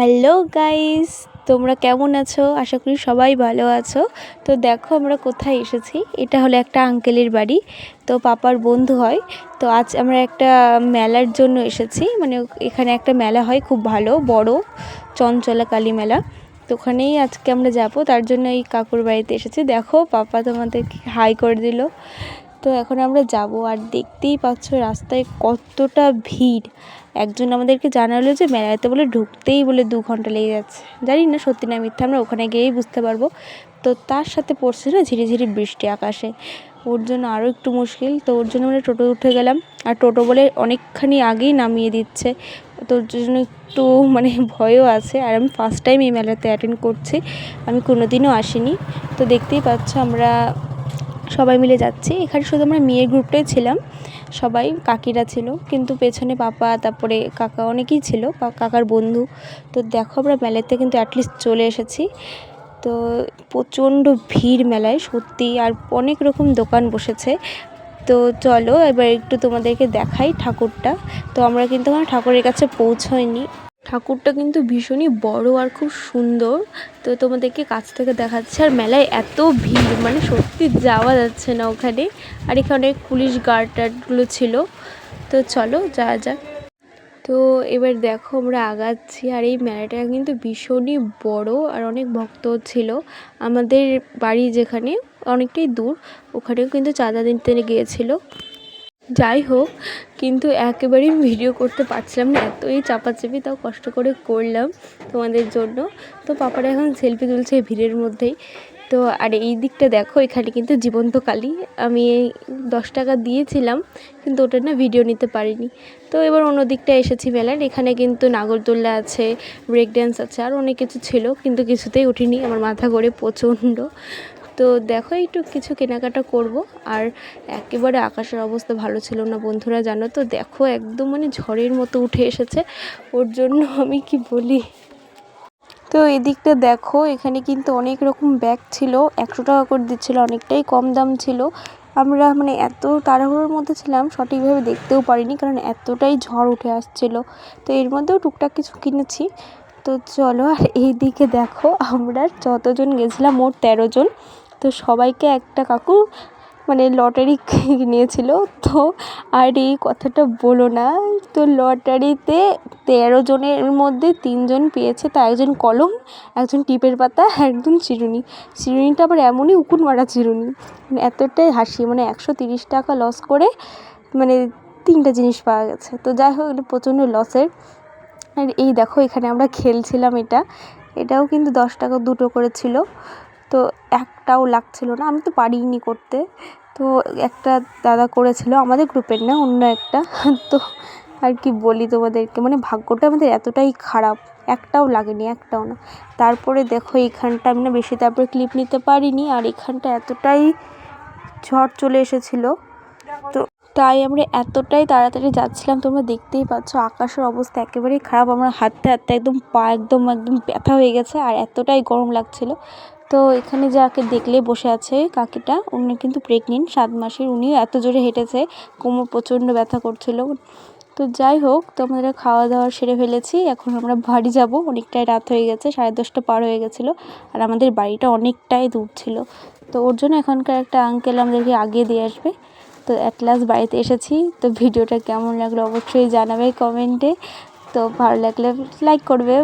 Hello guys, তোমরা কেমন আছো? আশা করি সবাই ভালো আছো। তো দেখো আমরা কোথায় এসেছি। এটা হলো একটা আঙ্কেলের বাড়ি, তো পাপার বন্ধু হয়। তো আজ আমরা একটা মেলার জন্য এসেছি। মানে এখানে একটা মেলা হয়, খুব ভালো, বড় চঞ্চলা কালী মেলা। তো ওখানেই আজকে আমরা যাব, তার জন্য এই কাকুর বাড়িতে এসেছি। দেখো, পাপা তোমাদেরকে হাই করে দিল। তো এখন আমরা যাব আর দেখতেই পাচ্ছ রাস্তায় কতটা ভিড়। একজন আমাদেরকে জানালো যে মেলাতে বলে ঢুকতেই বলে দু ঘণ্টা লেগে যাচ্ছে। জানি না সত্যি না মিথ্যা, আমরা ওখানে গিয়েই বুঝতে পারব। তো তার সাথে পড়ছে না ঝিরিঝিরি বৃষ্টি আকাশে। ওর জন্য আরও একটু মুশকিল। তো ওর জন্য আমরা টোটো উঠে গেলাম। আর টোটো বলে অনেকখানি আগেই নামিয়ে দিচ্ছে। তো ওর জন্য একটু মানে ভয়ও আছে। আর আমি ফার্স্ট টাইম এই মেলাতে অ্যাটেন্ড করছি। আমি কোনো দিনও আসিনি। তো দেখতেই পাচ্ছ আমরা সবাই মিলে যাচ্ছি। এখানে শুধু আমরা মেয়ের গ্রুপটাই ছিলাম, সবাই কাকিরা ছিল, কিন্তু পেছনে পাপা, তারপরে কাকা অনেকেই ছিল কাকার বন্ধু। তো দেখো আমরা মেলাতে কিন্তু অ্যাটলিস্ট চলে এসেছি। তো প্রচণ্ড ভিড় মেলায়, সত্যি, আর অনেক রকম দোকান বসেছে। তো চলো, এবার একটু তোমাদেরকে দেখাই ঠাকুরটা। তো আমরা কিন্তু ঠাকুরের কাছে পৌঁছয়নি। ঠাকুরটা কিন্তু ভীষণই বড় আর খুব সুন্দর। তো তোমাদেরকে কাছ থেকে দেখাচ্ছে, আর মেলায় এত ভিড় মানে সত্যি যাওয়া যাচ্ছে না ওখানে। আর এখানে পুলিশ গার্ড টার্ডগুলো ছিল। তো চলো যা যা তো এবার দেখো আমরা আগাচ্ছি, আর এই মেলাটা কিন্তু ভীষণই বড় আর অনেক ভক্ত ছিল। আমাদের বাড়ি যেখানে অনেকটাই দূর, ওখানেও কিন্তু চাঁদা দিতে গিয়েছিল। যাই হোক, কিন্তু একেবারেই ভিডিও করতে পারছিলাম না, এতই চাপাচাপি তাও কষ্ট করে করলাম তোমাদের জন্য। তো পাপারা এখন সেলফি তুলছে ভিড়ের মধ্যেই। তো আর এই দিকটা দেখো, এখানে কিন্তু জীবন্ত কালী। আমি দশ টাকা দিয়েছিলাম, কিন্তু ওটা না ভিডিও নিতে পারিনি। তো এবার অন্য দিকটা এসেছি মেলার, এখানে কিন্তু নাগরদোল্লা আছে ব্রেক ড্যান্স আছে, আর অনেক কিছু ছিল, কিন্তু কিছুতেই উঠিনি। আমার মাথা করে প্রচণ্ড। তো দেখো একটু কিছু কেনাকাটা করব। আর একেবারে আকাশের অবস্থা ভালো ছিল না বন্ধুরা, জানো তো? দেখো একদম মানে ঝড়ের মতো উঠে এসেছে। ওর জন্য আমি কি বলি? তো এদিকটা দেখো, এখানে কিন্তু অনেক রকম ব্যাগ ছিল। একশো টাকা করে দিচ্ছিল, অনেকটাই কম দাম ছিল। আমরা মানে এত তাড়াহুড়োর মধ্যে ছিলাম, সঠিকভাবে দেখতেও পারিনি, কারণ এতটাই ঝড় উঠে আসছিল। তো এর মধ্যেও টুকটাক কিছু কিনেছি। তো চলো আর এই দিকে দেখো, আমরা যতজন গেছিলাম, মোট তেরো জন। তো সবাইকে একটা কাকু মানে লটারি নিয়েছিল। তো আর এই কথাটা বলো না, তো লটারিতে তেরো জনের মধ্যে তিনজন পেয়েছে, তা একজন কলম, একজন টিপের পাতা একজন চিরুনি। চিরুনিটা আবার এমনই উকুন মারা চিরুনি। মানে এতটাই হাসি মানে একশো তিরিশ টাকা লস করে মানে তিনটা জিনিস পাওয়া গেছে। তো যাই হোক, এটা প্রচণ্ড লসের আর এই দেখো, এখানে আমরা খেলছিলাম এটা। এটাও কিন্তু দশ টাকা দুটো করে ছিল তো একটাও লাগছিল না, আমি তো পারিনি করতে। তো একটা দাদা করেছিল আমাদের গ্রুপের, না অন্য একটা? তো আর কি বলি তোমাদেরকে মানে ভাগ্যটা আমাদের এতটাই খারাপ, একটাও লাগেনি, একটাও না। তারপরে দেখো এইখানটা আমি না বেশি তারপরে ক্লিপ নিতে পারিনি, আর এখানটা এতটাই ঝড় চলে এসেছিল। তো তাই আমরা এতটাই তাড়াতাড়ি যাচ্ছিলাম, তোমরা দেখতেই পাচ্ছ আকাশের অবস্থা একেবারেই খারাপ। আমরা হাঁটতে হাঁটতে একদম পা একদম একদম ব্যথা হয়ে গেছে আর এতটাই গরম লাগছিল। তো এখানে যাকে দেখলে বসে আছে কাকিটা, উনি কিন্তু প্রেগনেন্ট সাত মাসের। উনিও এত জোরে হেঁটেছে, কোমর প্রচণ্ড ব্যথা করছিল। তো যাই হোক তো আমাদের খাওয়া দাওয়া সেরে ফেলেছি। এখন আমরা বাড়ি যাব। অনেকটাই রাত হয়ে গেছে, সাড়ে দশটা পার হয়ে গেছিল আর আমাদের বাড়িটা অনেকটাই দূর ছিল। তো ওর জন্য এখনকার একটা আঙ্কেল আমাদেরকে আগে দিয়ে আসবে। তো অ্যাট লাস্ট বাড়িতে এসেছি। তো ভিডিওটা কেমন লাগল অবশ্যই জানাবে কমেন্টে। তো ভালো লাগলে লাইক করবে।